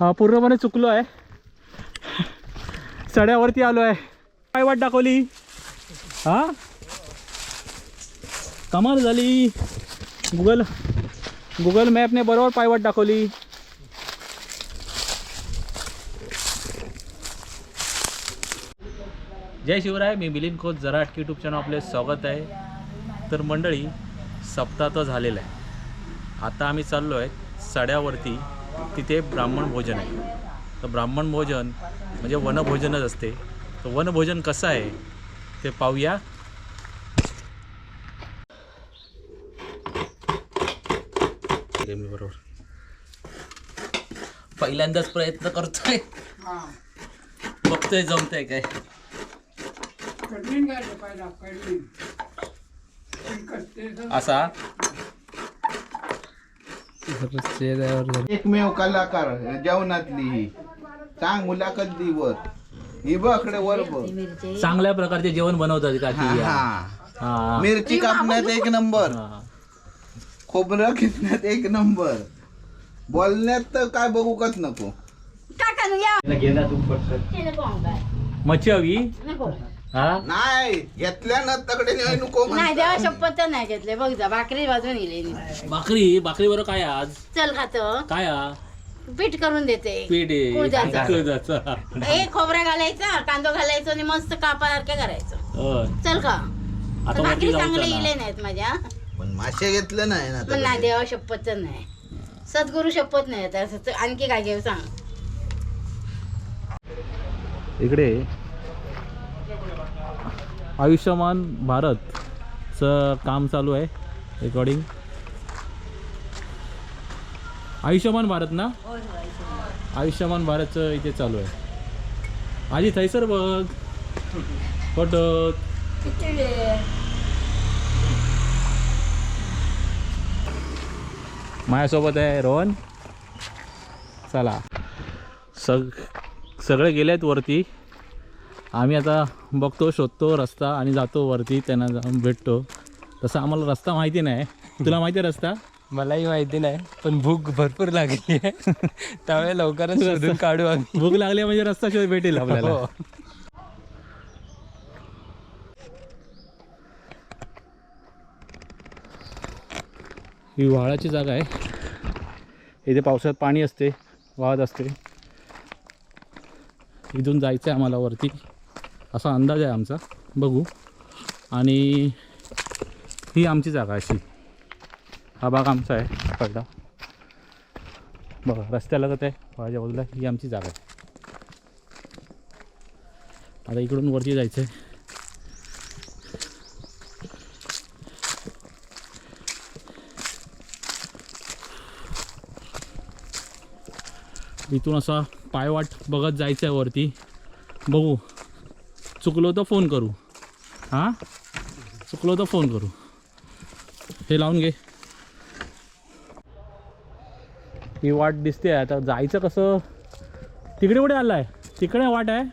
हा पूर्णपणे चुकलो आहे. सड्यावरती आलो आहे. काय वाट दाखवली? हा? कमाल झाली. गुगल गुगल मॅपने बरोबर पायवाट दाखवली. जय शिवराय मी मिलिंद खोत जराट यूट्यूब चॅनल आपले स्वागत आहे. तर मंडळी सप्ताह तर झालेला आहे. आता आम्ही चाललो आहे सड्यावरती. तिथे ब्राह्मण भोजन आहे. तर ब्राह्मण भोजन म्हणजे वनभोजनच असते. तर वनभोजन कसं आहे ते पाहूया. मी बरोबर. पहिल्यांदाच प्रयत्न करतोय. बघतोय जमतंय काय. कठीण एकमेव कलाकार जेवणातली ही. सांग मुलाखत दी वर. ही बकडे वर बघ. चांगल्या प्रकारचे जेवण बनवतात का ती. मिरची कापण्यात एक नंबर. खोबरं खिचण्यात एक नंबर. बोलण्यात तर काय बघूकच नको. मच्छी हवी? हा नाही घेतल्यानं तकडे नेऊ नको नाही म्हणतात. देवा शपथ तर नाही घेतले बघ जा भाकरी भाजून इले भाकरी भाकरी बरोबर काय आज चल खात काय हा? पीठ करून देते. कुळथाचं. एक खोबरा घालायचा कांदो घालायचं आणि मस्त कापासारखं करायचं होय. चल खा आता वरती भाकरी जाऊ चांगले चला. इले नाहीत माझ्या पण मासे घेतलं नाही ना पण नाही. देवा शपथ तर नाही सद्गुरू शपथ नाही आता असं तर आणखी काय घेऊ सांग इकडे आयुष्यमान भारतचं काम चालू आहे रेकॉर्डिंग आयुष्यमान भारत ना? आयुष्यमान भारतचं इथे चालू आहे. आजी थैसर बघ. फोटो. माझ्यासोबत आहे रोहन. चला. सग सगळे गेले आहेत वरती. आम्ही आता बघतो शोधतो रस्ता आणि जातो वरती त्यांना जाऊन भेटतो. तसं आम्हाला रस्ता माहिती नाही. तुला माहिती आहे रस्ता? मलाही माहिती नाही पण भूक भरपूर लागली आहे. त्यामुळे लवकरच शोधून काढू आम्ही. भूक लागली म्हणजे रस्ता शोध भेटेल आपल्याला. हो. ही वाळाची जागा आहे. इथे पावसाळ्यात पाणी असते वाहत असते. इथून जायचं आहे आम्हाला वरती. असा अंदाज आहे आमचा. बघू. आणि ही आमची जागा अशी. हा भाग आमचा आहे. पहिला बघा रस्त्यालगत आहे वाळाच्या बाजूला ही आमची जागा आहे. आता इकडून वरती जायचं आहे इथून असा पायवाट बघत जायचं आहे वरती. बघू. चुकलो तर फोन करू. हां? चुकलो तर फोन करू. हे लावून घे. ही वाट दिसते आता जायचं कसं? तिकडे कुठे आलं आहे तिकडे वाट आहे?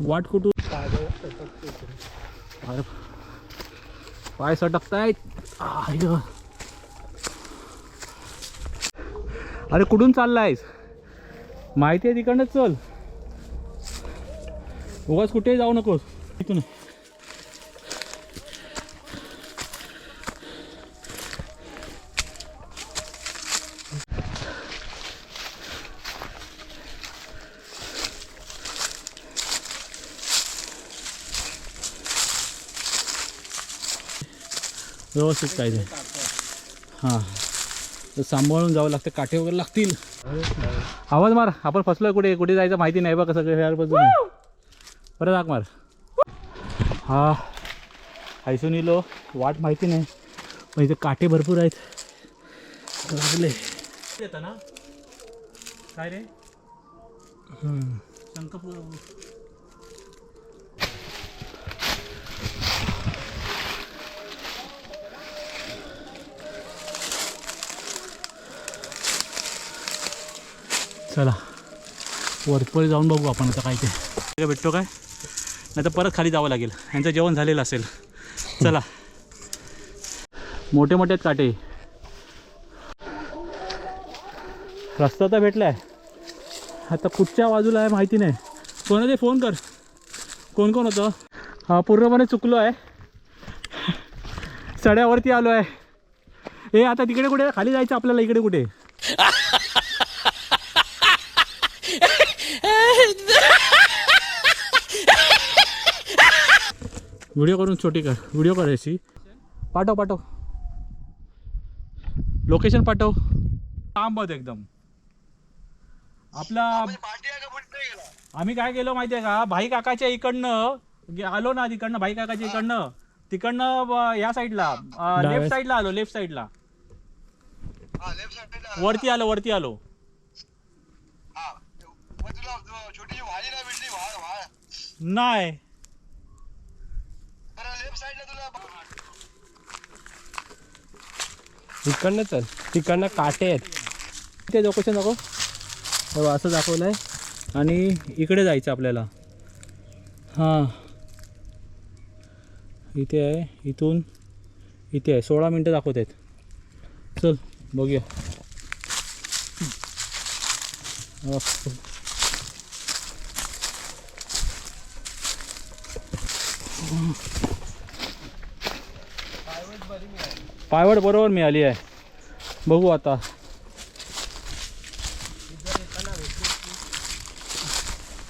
वाट कुठून? अरे पाय सटकतायत. आय अरे कुठून चाललायस? माहिती आहे तिकडनंच चल. उगाच कुठेही जाऊ नकोस. इथून. व्यवस्थित काय ते. हां. तर सांभाळून जावं लागतं. काठे वगैरे लागतील. आवाज मार. आपण फसलो कुठे? कुठे जायचं माहिती नाही बा सगळं. काय परत हाक मार हा आयसून इलो वाट माहिती नाही. पण इथे काटे भरपूर आहेत. लागले. येतं ना? काय रे? शंकपूर चला. वरपर जाऊन बघू आपण आता काय ते. काय भेटतो काय? नाही तर परत खाली जावं लागेल. यांचं जेवण झालेलं असेल. चला. मोठे मोठे आहेत काटे. रस्ता तर भेटला आहे आता कुठच्या बाजूला आहे माहिती नाही. कोणा ते फोन कर. कोण कोण होतं? हा पूर्णपणे चुकलो आहे. सड्यावरती आलो आहे. ए आता तिकडे कुठे? खाली जायचं आपल्याला इकडे कुठे? व्हिडिओ करून छोटी कर व्हिडिओ करायची. पाठव पाठव. लोकेशन पाठव. लांबत एकदम. आपला आम्ही काय केलं माहिती आहे का? भाई काकाच्या इकडनं आलो ना तिकडनं भाई काकाच्या इकडनं. तिकडनं या साईडला लेफ्ट साईडला आलो लेफ्ट साईडला. वरती आलो वरती आलो. नाही. इकडनं चल. तिकडनं काटे आहेत. ते लोकेशन दाखव. हो असं दाखवलं आहे आणि इकडे जायचं आपल्याला. हां. इथे आहे इथून. इथे आहे. सोळा मिनटं दाखवत आहेत. चल बघूया. अह. पायवड बरोबर मिळाली आहे. बघू आता.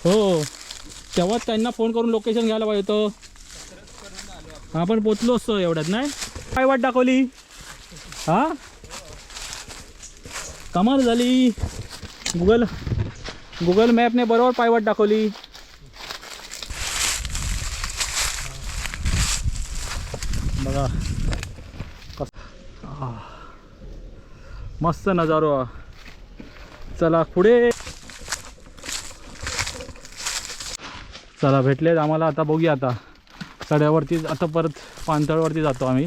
हो. तेव्हाच त्यांना फोन करून लोकेशन घ्यायला पाहिजे होतं. आपण पोचलो असतो एवढ्यात नाही? काय वाट दाखवली? हा? कमाल झाली. गुगल गुगल मॅपने बरोबर पायवाट दाखवली. बघा कस आह. मस्त नजारो. चला पुढे. चला भेटलेत आम्हाला. आता बघूया आता. सड्यावरती आता परत पाणथळवरती जातो आम्ही.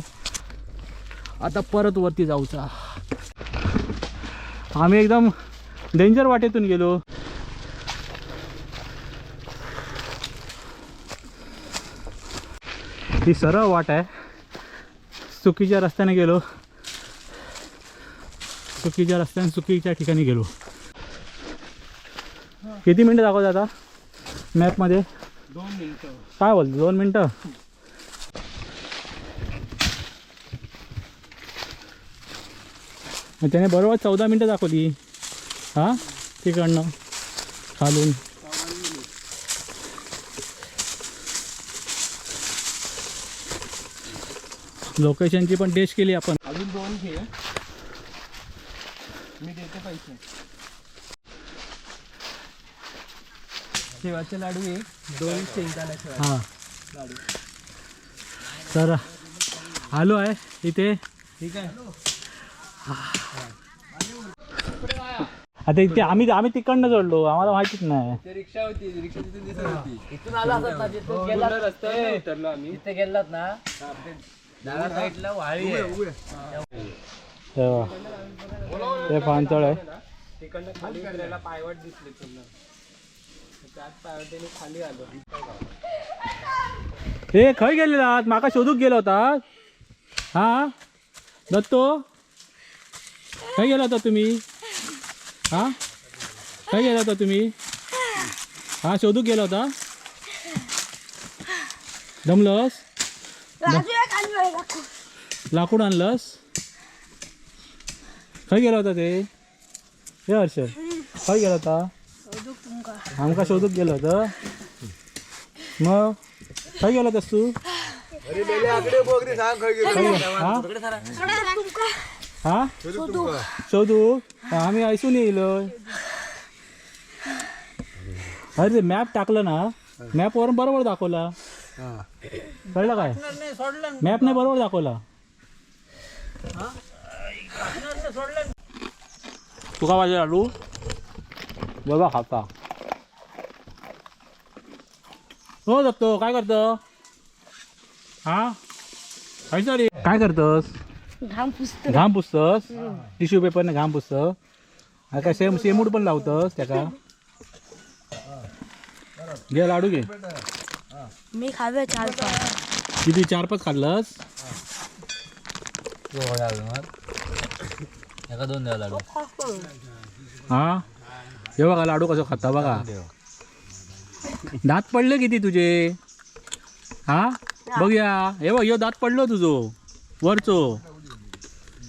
आता परत वरती जाऊचा. आम्ही एकदम डेंजर वाटेतून गेलो. ही सरळ वाट आहे. चुकीच्या रस्त्याने गेलो. चुकीच्या रस्त्याने चुकीच्या ठिकाणी गेलो. किती मिनटं दाखवत आता? मॅपमध्ये दोन मिनिटं काय बोलतो? दोन मिनटं? त्याने बरोबर चौदा मिनटं दाखवली. हां? तिकडनं. खालून. लोकेशनची पण टेस्ट केली आपण. अजून दोन घे. मी देतो पैसे. शेवाचे लाडू एक दोन शेंगदाण्याचे हां. तर आलो आहे इथे. ठीक आहे. आता इथे आम्ही आम्ही तिकडनं जोडलो आम्हाला माहितीच नाही. ते रिक्षा होती रिक्षा तिथून दिसत होती. इथून आला असता उतरलो आम्ही. इथे गेलात ना डाव्या साईडला वाळी आहे. ते पाणतळ आहे. तिकडनं खाली उतरायला पायवाट दिसली पूर्ण त्याच पायवाटेने खाली आलो हे खय गेलेला माका शोधूक गेलो होता. हा? दत्तो? खय गेला होता तुम्ही? हा? खय गेला होता तुम्ही? हा शोधूक गेला होता. जमलंस लाकूड आणलंस? खय गेला होता ते हे हर्षल खय गेला होता आमका शोधूक गेलो होतं मग खय गेला होतास तू हा? हा शोधू आम्ही ऐसून येईल अरे मॅप टाकलं ना मॅपवर बरोबर दाखवला कळलं काय मॅपने बरोबर दाखवला तुका माझे लाडू बघा खाता हो दत्तो काय करतो हा काय रे काय करतोस घाम पुसत घाम पुसतस टिश्यू पेपरने घाम पुसत काय सेम सेमूड पण लावतस त्याका घे लाडू घे मी खावे चार किती चार पाच खाल्लंस एका दोन द्या लाडू. हा? हे बघा लाडू कसं खाता बघा. दात पडले किती तुझे? हा? बघूया. हे बघ ह्यो दात पडलो तुझो. वरचो.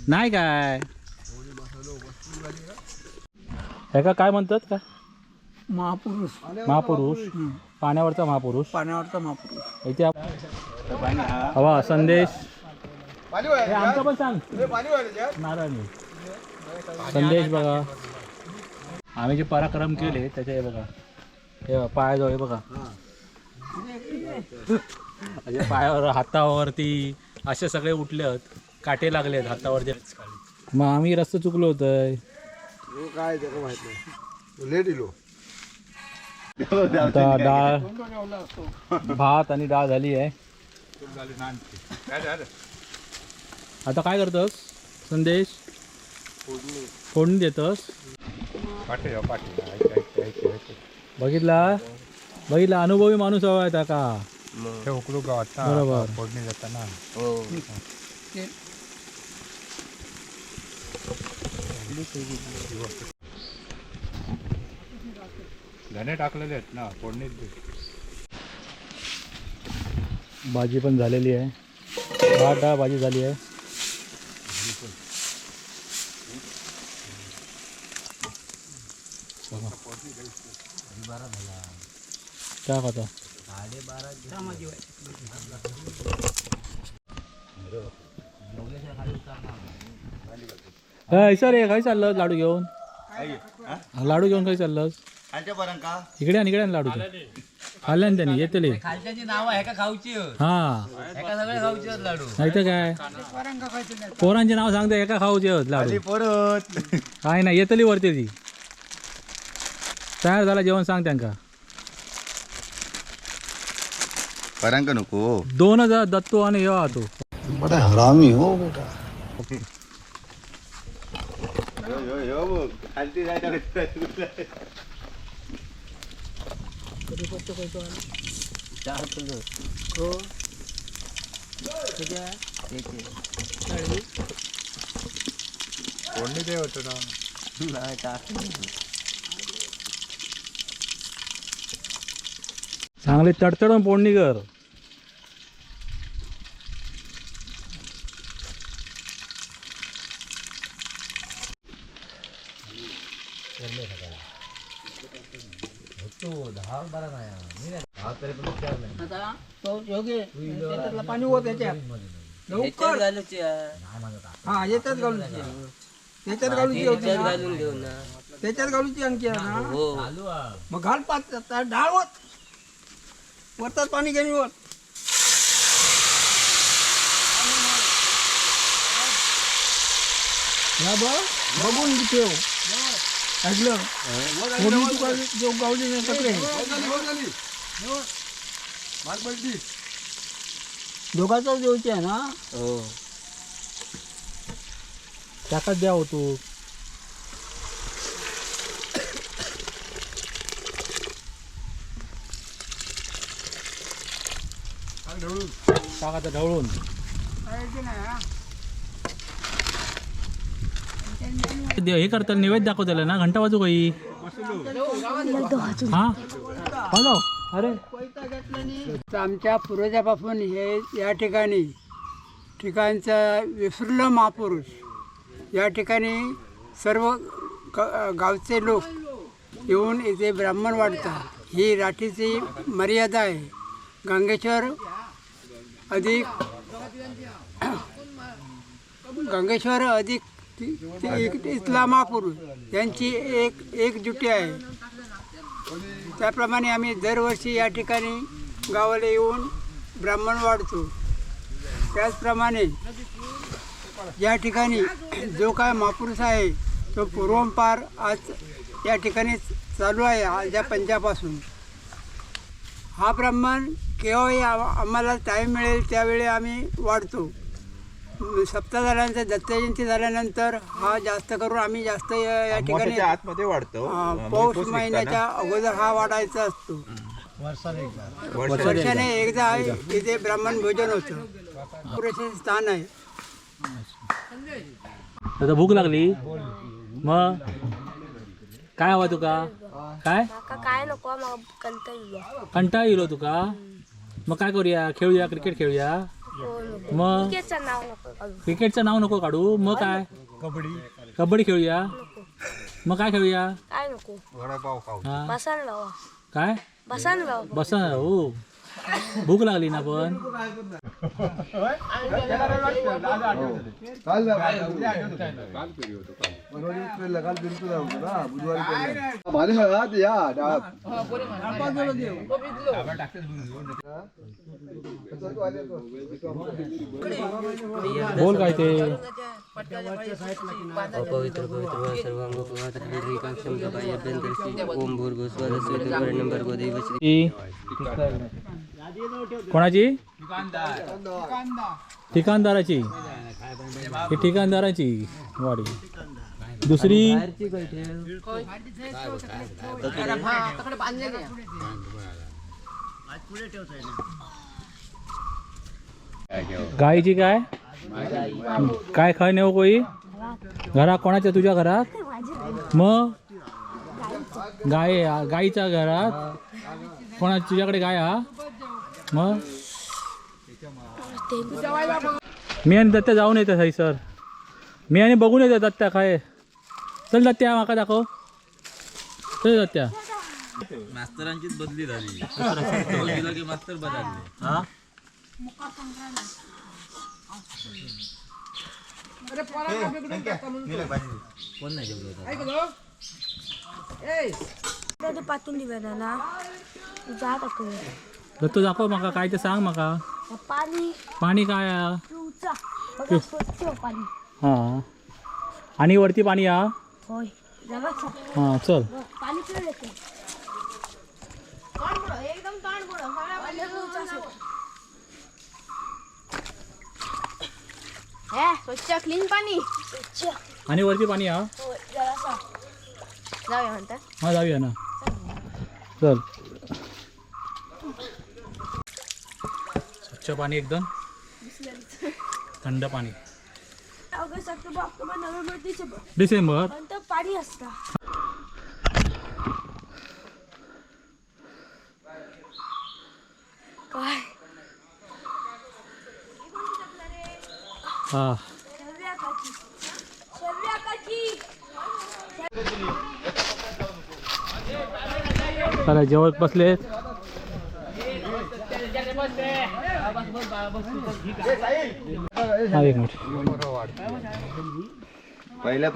नाही काय? ह्याका काय म्हणतात का? महापुरुष. महापुरुष. पाण्यावरचा महापुरुष. पाण्यावरचा महापुरुष. इथे आप- हवा संदेश. हे आमचा पण सांग. नारायणी संदेश बघा. आम्ही जे पराक्रम केले त्याचे हे बघा. हे पायाजवळ हे बघा. असे पायावर हातावरती असे सगळे उठले आहेत काटे लागले आहेत हातावरती. मग आम्ही रस्ता चुकलो होतोय. काय त्याला माहीत नाही. लेट इलो आता डाळ भात आणि डाळ झाली आहे. आता काय करतोस? संदेश? फोडणी देतोस? बघितला? बघितला? अनुभवी माणूस हवा आहे का? बरोबर. धने टाकलेले आहेत ना फोडणीत. भाजी पण झालेली आहे. भात डाळ भाजी झाली आहे. काय खाता? हय सर हे खंय चाललं लाडू घेऊन. लाडू घेऊन खंय चाललंस इकडे आण इकडे आण लाडू खाल्ल्या ना त्यांनी येतले खालच्याची नाव आहे का खाऊची? हा. एका सगळे खाऊची आहेत लाडू. नाही तर काय? पोरांचे नाव सांगते एका खाऊचे लाडू. काय नाही येतली वरती ती. तयार झाला जेवण सांग त्यांका. परांक नको. दोन हजार दत्तो आणि येवा तो बड़ा हरामी हो बेटा. फोडणी ते होतं ना? चांगली तडतडून पोडणी कर आता तो योगे त्याच्यातलं पाणी होत त्याच्यात लवकर. हा याच्यात घालून त्याच्यात घालूची होती ना. त्याच्यात घालूची आणखी आहे ना मग घाल पाच आता डाळ होत वरतात पाणी घेऊन वर या बघ बघून ठेव ऐकलं? थोडी तू गावली जो गावली नाही पत्रे दोघांचा जेवची आहे ना? त्याकाच द्या होतो टाकाचं ढवळून. हे करतात नैवेद्य दाखवताना ना? घंटा वाजू काही? हा? वाजव अरे. आमच्या पूर्वजापासून हे या ठिकाणी ठिकाणचा विसरलं महापुरुष. या ठिकाणी सर्व गावचे लोक येऊन इथे ब्राह्मण वाढतात. ही राठीची मर्यादा आहे. गंगेश्वर अधिक गंगेश्वर अधिक इस्लामापूर. इथला यांची एक एकजुटी आहे. त्याप्रमाणे आम्ही दरवर्षी या ठिकाणी गावाला येऊन ब्राह्मण वाढतो. त्याचप्रमाणे या ठिकाणी जो काय महापुरुष आहे तो पूर्वंपार आज या ठिकाणी चालू आहे आज या पंजापासून हा ब्राह्मण केव्हाही आम- आम्हाला टाईम मिळेल त्यावेळी आम्ही वाढतो. सप्ताह झाल्यानंतर दत्तजयंती झाल्यानंतर हा जास्त करून आम्ही जास्त या या ठिकाणी आतमध्ये वाढतो. हा, पौष महिन्याच्या अगोदर हा वाढायचा असतो. वर्षाने एकदा इथे ब्राह्मण भोजन होतं. पुरेसे स्थान आहे. आता भूक लागली. मग? काय हवा तुका? काय? काय नको येऊया कंटाळ येलो तुका? मग काय करूया? खेळूया क्रिकेट खेळूया? हो मग? क्रिकेटचं नाव नको काढू क्रिकेटचं नाव नको काढू. मग काय? कबड्डी. कबड्डी खेळूया? मग काय खेळूया? काय नको. वडापाव खाऊ. हा? बसान लावा काय? बसान लावा बसा हो भूक लागली ना पण? बोल काय ते? अपवित्र पवित्र सर्वांग अभ्यंतरशी. ओम भूर्भुस्वरस्वती नंबर गोदैव श्री कोणाची? ठिकाणदाराची? ही ठिकाणदाराची वाडी. दुसरी? गायची काय? काय खाय नेऊ कोई? घरात कोणाच्या तुझ्या घरात? मग? गाय गाईच्या घरात? कोणा तुझ्याकडे गाय हा? मग? मी आणि दत्त्या जाऊन येते थंय सर. मी आणि बघून येते दत्त्या काय चल दत्त्या माका दाखव. चल दत्त्या. मास्तरांचीच बदली झाली. मास्तर बदलले हा? ते पातून दिवे ना जा टाकू दत्तो दाखव माका काय ते सांग माका. पाणी. पाणी काय हा पिऊचा. बघा स्वच्छ पाणी. हा. आणि वरती पाणी हा होय. हा चल. पाणी पिऊ येते एकदम ताण हे स्वच्छ क्लीन पाणी. स्वच्छ. आणि वरती पाणी हा होय जरासा जाऊया म्हणतात हा जाऊया ना. चल. स्वच्छ पाणी एकदम. थंड पाणी. ऑगस्ट ऑक्टोबर ऑक्टोबर नोव्हेंबर डिसेंबर. डिसेंबर. पण असता. काय? हा. चला जेवण बसले. एक मिनिट पहिल्या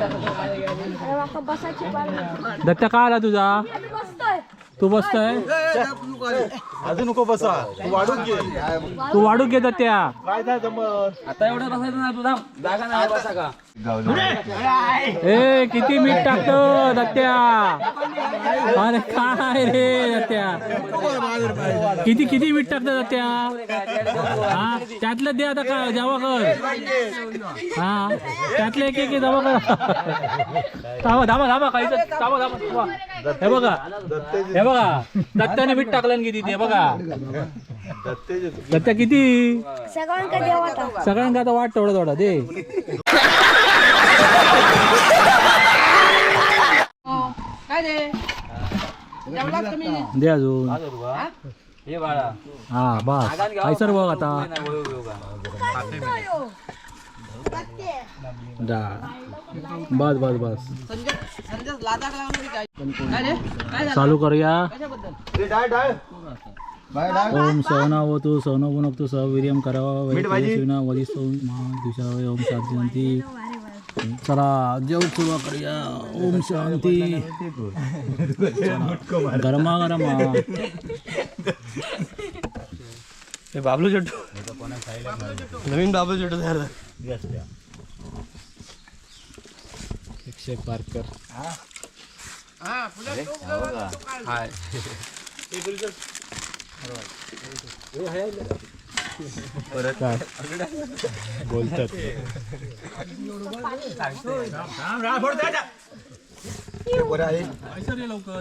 माका बसायची पाणी दत्ता का आला तुझा? तू बसतोय? अजून नको बसा. तू वाढून घे. तू वाढू घे दत्त्या. आता एवढं बसायचं ना तुझा जागा नाही बसा का? ए किती मीठ टाकतो दत्त्या? अरे काय रे दत्त्या? किती किती मीठ टाकतं दत्त्या? हा त्यातलं दे आता काय जमा कर हा त्यातलं एक एक जमा कर थांबा थांबा थांबा काहीच थांबा थांबा थांबा. हे बघा हे बघा दत्त्याने मीठ टाकलं ना किती ते बघा. दत्त्या किती? सगळ्यांका सगळ्यांका आता. वाट थोडा थोडा दे. दे अजून. हे बाळा हा बस आयसर बघ आता. बस बस बस. चालू करूया. ओम सहनावतु सहनो गुणक सह वीर्यम करावा वैशिना वधिस्तो महादिशावय ओम शांती जरा जब करिया ओम शांति। गरमा गरमा। बाबलू चट्टू नवीन बाबलू चट्टू तयार पार्कर हाय एक है काय? बोलतात. लवकर.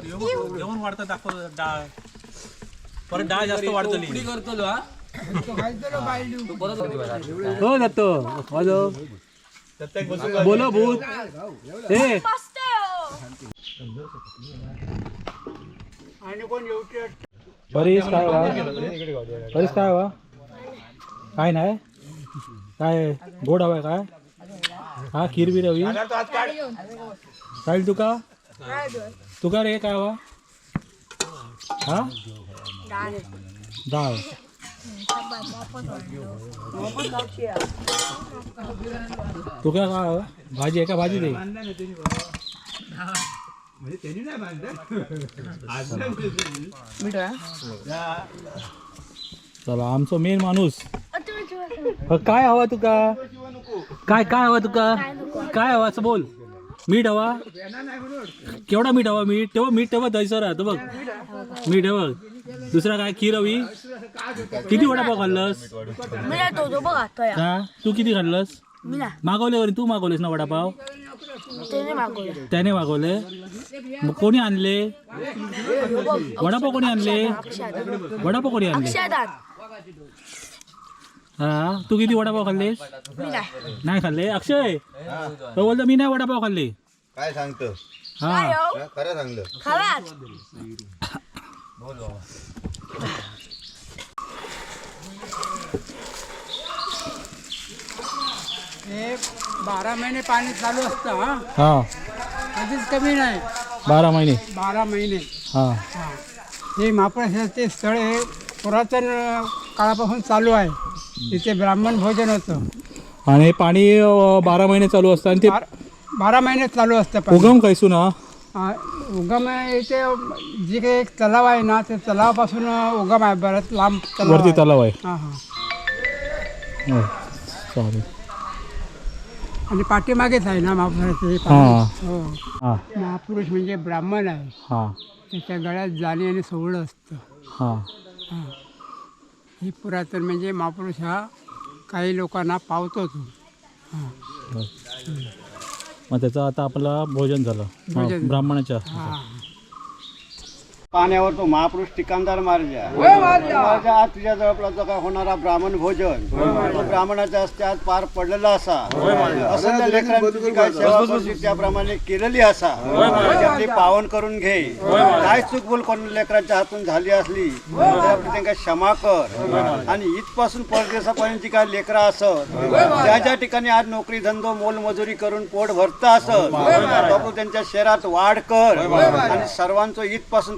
जेवण वाढतात दाखव डाळ. परत डाळ जास्त वाढतली. करतो हा. हो दत्तो. वाजव. बोलो भूत. ए. आणि कोण येऊ परीस काय वा? परीस काय वा? काय नाही काय गोड हवाय काय हा खीर बी रवी काय तुका तुका रे काय वा हा? डाळ तुका काय हवं? भाजी आहे का भाजी दे। चला आमचो मेन माणूस। काय हवा तुका? काय काय हवा तुका? काय हवा असं बोल. मीठ हवा? केवढा मीठ हवा? मीठ? तेव्हा मीठ तेव्हा थंयसर राहतो बघ. मीठ हे बघ. दुसरा काय? खीर हवी? किती वडापाव खाल्लंस? नाही तो किती खाल्लंस? मागवले वरी तू मागवलेस ना वडापाव त्याने मागवलं. मग कोणी आणले? वडापाव कोणी आणले? वडापाव कोणी आणले? हा? तू किती वडापाव खाल्लेस? मी नाही नाही खाल्ले? अक्षय. तो बोलतो मी नाही वडापाव खाल्ले. काय सांगतो? हा. खरं सांगलं हे बारा महिने पाणी चालू असतं हा? हा. कधीच कमी नाही. बारा महिने. बारा महिने. हा. हा. हे महाप्रसादचे स्थळ हे पुरातन अ, काळापासून चालू आहे. तिथे ब्राह्मण भोजन होतं. आणि हे पाणी अं, बारा महिने चालू असतं. आणि ते बार- बारा महिने चालू असतं पाणी. उगम कैसून हा? उगम आहे इथे जे काही एक तलाव आहे ना ते तलावापासून उगम आहे बरंच लांब तलाव वरती आहे. तलाव आहे. हा हा. हो, चालेल. आणि पाठीमागेच आहे ना महापुरुषाचे हा. हो. हा. महापुरुष म्हणजे ब्राह्मण आहे. हा. त्याच्या गळ्यात जाणी आणि सोवळं असतं. हा. हा. ही पुरातन म्हणजे महापुरुष हा काही लोकांना पावतो तो. हा. मग त्याचं आता आपलं भोजन झालं. हा, भोजन. ब्राह्मणाच्या हा. पाण्यावर तो महापुरुष ठिकाणदार मार्जा मार्जा आज तुझ्या जवळ जो काय होणारा ब्राह्मण भोजन तो ब्राह्मणाच्या हस्ते आज पार पडलेला असा लेकरांची काय सेवा करते त्याप्रमाणे केलेली असा ती पावन करून घे काय चूक बोल कोण लेकरांच्या हातून झाली असली तर त्यांना क्षमा कर आणि इथपासून परदेशापर्यंत जी काय लेकरं असत ज्या ज्या ठिकाणी आज नोकरी धंदो मोलमजुरी करून पोट भरत असत त्यांच्या शहरात वाढ कर आणि सर्वांचं इथपासून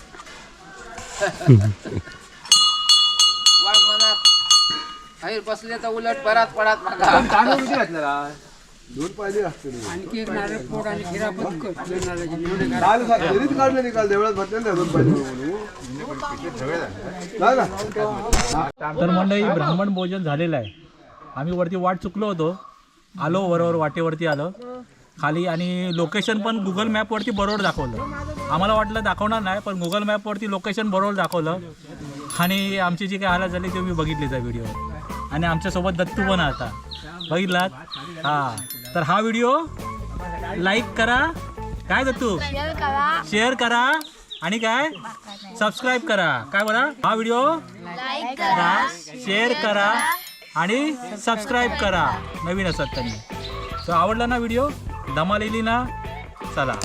वाघ बाहेर बसले तर उलट बरात पडात आणखी एक नारळ पोट आणि खिरा पण कर नारळाची करा. तर मंडळी ब्राह्मण भोजन झालेलं आहे आम्ही वरती वाट चुकलो होतो आलो बरोबर वाटेवरती आलो खाली आणि लोकेशन पण गुगल मॅपवरती बरोबर दाखवलं. आम्हाला वाटलं दाखवणार नाही पण गुगल मॅपवरती लोकेशन बरोबर दाखवलं. आणि आमची जी काही हालत झाली ते मी बघितली त्या व्हिडिओ आणि आमच्यासोबत दत्तू पण आता. बघितलात? हां. तर हा व्हिडिओ लाईक करा. काय दत्तू? शेअर करा. शेअर करा. आणि काय? सबस्क्राईब करा. काय बरा हा व्हिडिओ करा. शेअर करा. आणि सबस्क्राईब करा. नवीन असतात त्यांनी. तर आवडला ना व्हिडिओ धमाल येली ना चला